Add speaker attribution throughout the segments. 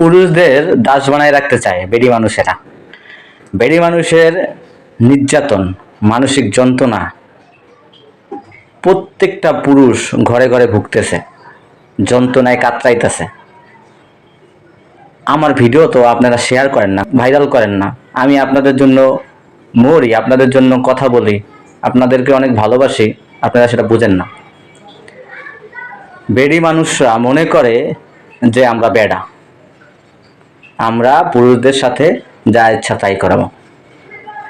Speaker 1: পুরুষদের দাস বানায় রাখতে চায় বেডি মানুষেরা। বেডি মানুষের নির্যাতন, মানসিক যন্ত্রণা প্রত্যেকটা পুরুষ ঘরে ঘরে ভুগতেছে, যন্ত্রণায় কাতরাইতেছে। আমার ভিডিও তো আপনারা শেয়ার করেন না ভাইরাল করেন না। আমি আপনাদের জন্য মরি, আপনাদের জন্য কথা বলি, আপনাদেরকে অনেক ভালোবাসি, আপনারা সেটা বুঝেন না। বেডি মানুষরা মনে করে যে আমরা বেডা। আমরা পুরুষদের সাথে যা ইচ্ছা তাই করাবো।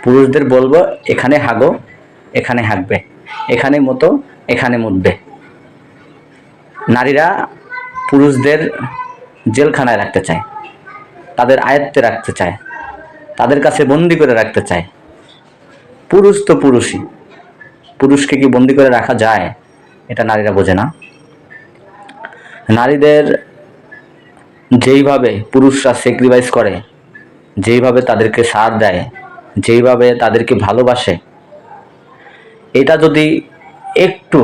Speaker 1: পুরুষদের বলব, এখানে হাগো, এখানে হাঁকবে, এখানে মতো, এখানে মুতবে। নারীরা পুরুষদের জেলখানায় রাখতে চায়, তাদের আয়ত্তে রাখতে চায়, তাদের কাছে বন্দি করে রাখতে চায়। পুরুষ তো পুরুষই। পুরুষকে কি বন্দি করে রাখা যায়, এটা নারীরা বোঝে না। নারীদের যেইভাবে পুরুষরা স্যাক্রিফাইস করে, যেইভাবে তাদেরকে সাথ দেয়, যেইভাবে তাদেরকে ভালোবাসে, এটা যদি একটু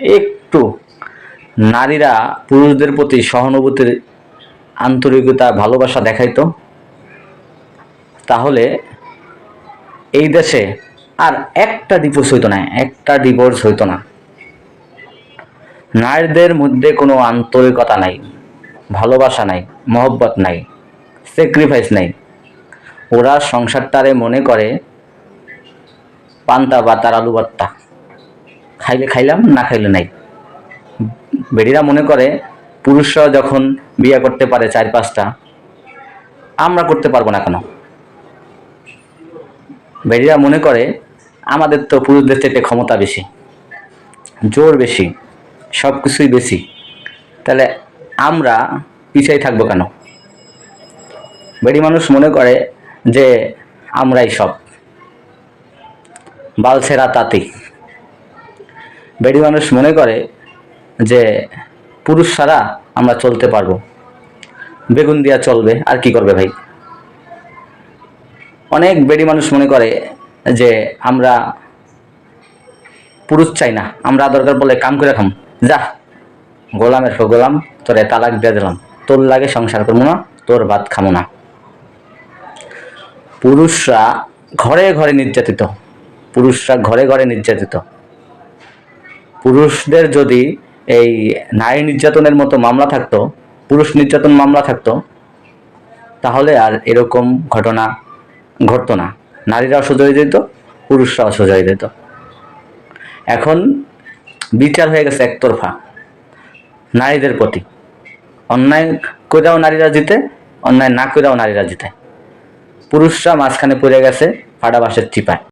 Speaker 1: একটু নারীরা পুরুষদের প্রতি সহানুভূতির আন্তরিকতা, ভালোবাসা দেখাইতো, তাহলে এই দেশে আর একটা ডিভোর্স হইতো না, একটা ডিভোর্স হইতো না। নারীদের মধ্যে কোনো আন্তরিকতা নাই। ভালোবাসা নাই, মহব্বত নাই স্যাক্রিফাইস নাই। ওরা সংসারটারে মনে করে, পান্তা বা তার আলু ভর্তা। খাইলে খাইলাম, না খাইলে নাই। বেডিরা মনে করে পুরুষরা যখন বিয়ে করতে পারে চার পাঁচটা, আমরা করতে পারব না কেন? বেডিরা মনে করে, আমাদের তো পুরুষদের থেকে ক্ষমতা বেশি, জোর বেশি সব কিছুই বেশি। তাহলে আমরা পিছিয়ে থাকব কেন? বেডি মানুষ মনে করে যে আমরাই সব। বালছেরা তাঁতি। বেডি মানুষ মনে করে যে পুরুষ ছাড়া আমরা চলতে পারব। বেগুন দিয়া চলবে, আর কি করবে ভাই? অনেক বেডি মানুষ মনে করে যে আমরা পুরুষ চাই না, আমরা দরকার বলে কাম করে খাম। যা। গোলামের ফো গোলাম, তোরে তালাক দিয়ে দিলাম। তোর লাগে সংসার করব না, তোর ভাত খামো না। পুরুষরা ঘরে ঘরে নির্যাতিত। পুরুষরা ঘরে ঘরে নির্যাতিত। পুরুষদের যদি এই নারী নির্যাতনের মতো মামলা থাকতো, পুরুষ নির্যাতন মামলা থাকতো, তাহলে আর এরকম ঘটনা ঘটতো না। নারীরা অসহ্য দিত যেত, পুরুষরা অসহ্য হয়ে যেত। এখন বিচার হয়ে গেছে একতরফা। নারীদের প্রতি। অন্যায় কইরাও নারীরা জিতে, অন্যায় না কইরাও নারীরা জিতে। পুরুষরা মাঝখানে পড়ে গেছে ফাটা বাসের চিপায়।